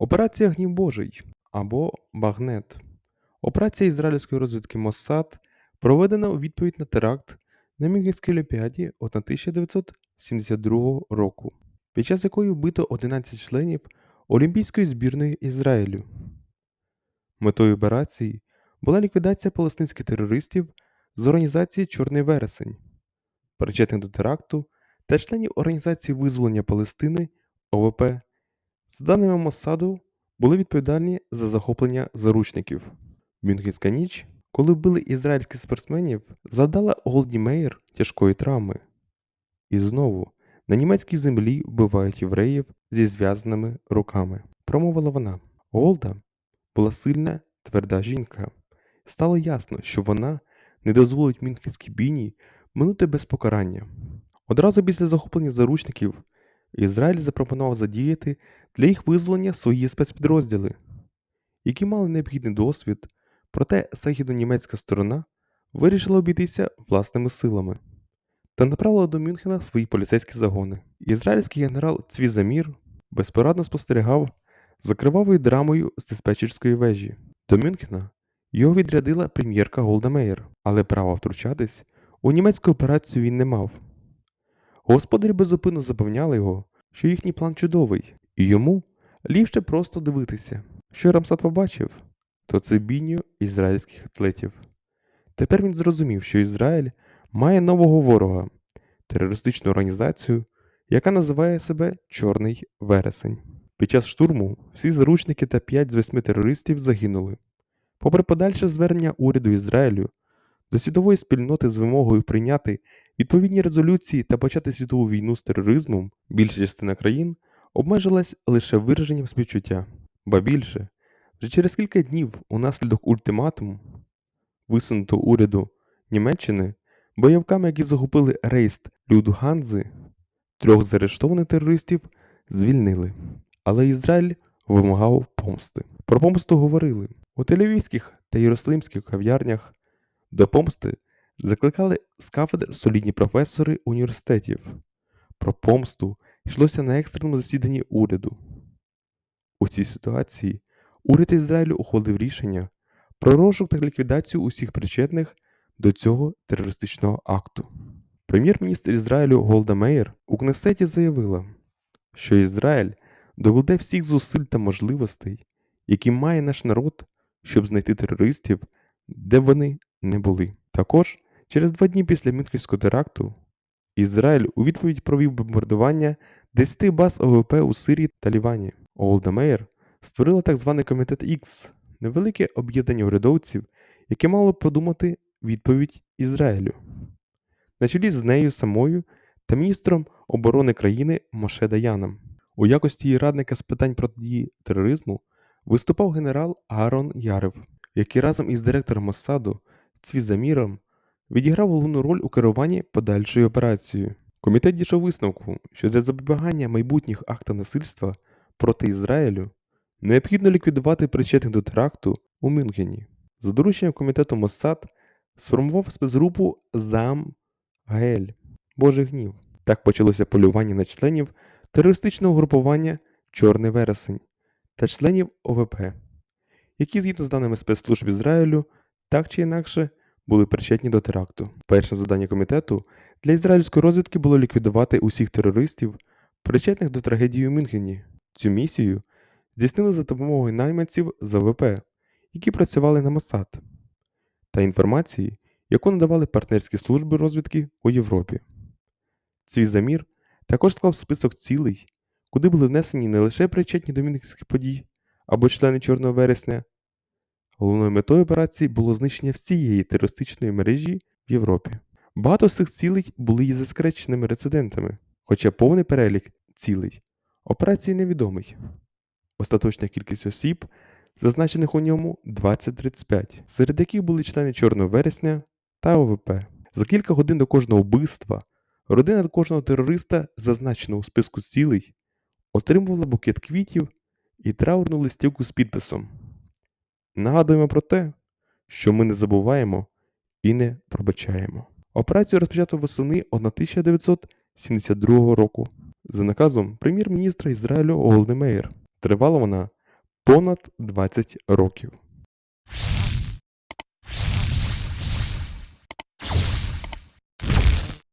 Операція Гнів Божий або Багнет. Операція ізраїльської розвідки Моссад проведена у відповідь на теракт на Мюнхенській Олімпіаді 1972 року, під час якої вбито 11 членів Олімпійської збірної Ізраїлю. Метою операції була ліквідація палестинських терористів з організації Чорний Вересень, причетних до теракту та членів Організації визволення Палестини ОВП. За даними Моссаду, були відповідальні за захоплення заручників. Мюнхенська ніч, коли вбили ізраїльських спортсменів, завдала Голді Меєр тяжкої травми. І знову на німецькій землі вбивають євреїв зі зв'язаними руками. Промовила вона. Голда була сильна, тверда жінка. Стало ясно, що вона не дозволить мюнхенській бійні минути без покарання. Одразу після захоплення заручників Ізраїль запропонував задіяти для їх визволення свої спецпідрозділи, які мали необхідний досвід, проте західно-німецька сторона вирішила обійтися власними силами та направила до Мюнхена свої поліцейські загони. Ізраїльський генерал Цвізамір безпорадно спостерігав за кривавою драмою з диспетчерської вежі. До Мюнхена його відрядила прем'єрка Голда але права втручатись у німецьку операцію він не мав. Господарі безупинно запевняли його, що їхній план чудовий, і йому ліпше просто дивитися. Що Рамсад побачив, то це бійню ізраїльських атлетів. Тепер він зрозумів, що Ізраїль має нового ворога терористичну організацію, яка називає себе Чорний Вересень. Під час штурму всі заручники та 5 з 8 терористів загинули. Попри подальше звернення уряду Ізраїлю до світової спільноти з вимогою прийняти відповідні резолюції та почати світову війну з тероризмом, більша частина країн обмежилась лише вираженням співчуття. Ба більше, вже через кілька днів унаслідок ультиматуму, висунутого уряду Німеччини, бойовками, які захопили рейст Людганзи, трьох заарештованих терористів звільнили. Але Ізраїль вимагав помсти. Про помсту говорили у тель-Авівських та єрусалимських кав'ярнях. До помсти закликали з кафедр солідні професори університетів. Про помсту йшлося на екстреному засіданні уряду. У цій ситуації уряд Ізраїлю ухвалив рішення про розшук та ліквідацію усіх причетних до цього терористичного акту. Прем'єр-міністр Ізраїлю Голда Меєр у Кнесеті заявила, що Ізраїль доведе всіх зусиль та можливостей, які має наш народ, щоб знайти терористів, де вони не були. Також через два дні після Мюнхенського теракту Ізраїль у відповідь провів бомбардування 10 баз ОВП у Сирії та Лівані. Голда Меєр створила так званий комітет X, невелике об'єднання урядовців, яке мало продумати відповідь Ізраїлю. На чолі з нею самою та міністром оборони країни Моше Даяном. У якості її радника з питань протидії тероризму виступав генерал Аарон Ярев, який разом із директором Моссаду Цвізаміром відіграв головну роль у керуванні подальшою операцією. Комітет дійшов висновку, що для запобігання майбутніх актів насильства проти Ізраїлю необхідно ліквідувати причетних до теракту у Мюнхені. За дорученням комітету Моссад сформував спецгрупу ЗАМ Гаель Божий гнів. Так почалося полювання на членів терористичного групування Чорний вересень та членів ОВП, які, згідно з даними спецслужб Ізраїлю, так чи інакше були причетні до теракту. Першим завданням комітету для ізраїльської розвідки було ліквідувати усіх терористів, причетних до трагедії у Мюнхені. Цю місію здійснили за допомогою найманців з ОВП, які працювали на Моссад, та інформації, яку надавали партнерські служби розвідки у Європі. Цей замір також склав список цілей, куди були внесені не лише причетні до мюнхенських подій або члени Чорного вересня. Головною метою операції було знищення всієї терористичної мережі в Європі. Багато з цих цілей були і заскреченими рецидентами, хоча повний перелік цілей операції невідомий. Остаточна кількість осіб, зазначених у ньому 20-35, серед яких були члени Чорного вересня та ОВП. За кілька годин до кожного вбивства родина кожного терориста, зазначеного у списку цілей, отримувала букет квітів і траурну листівку з підписом. Нагадуємо про те, що ми не забуваємо і не пробачаємо. Операцію розпочато восени 1972 року за наказом прем'єр-міністра Ізраїлю Голдемейр. Тривала вона понад 20 років.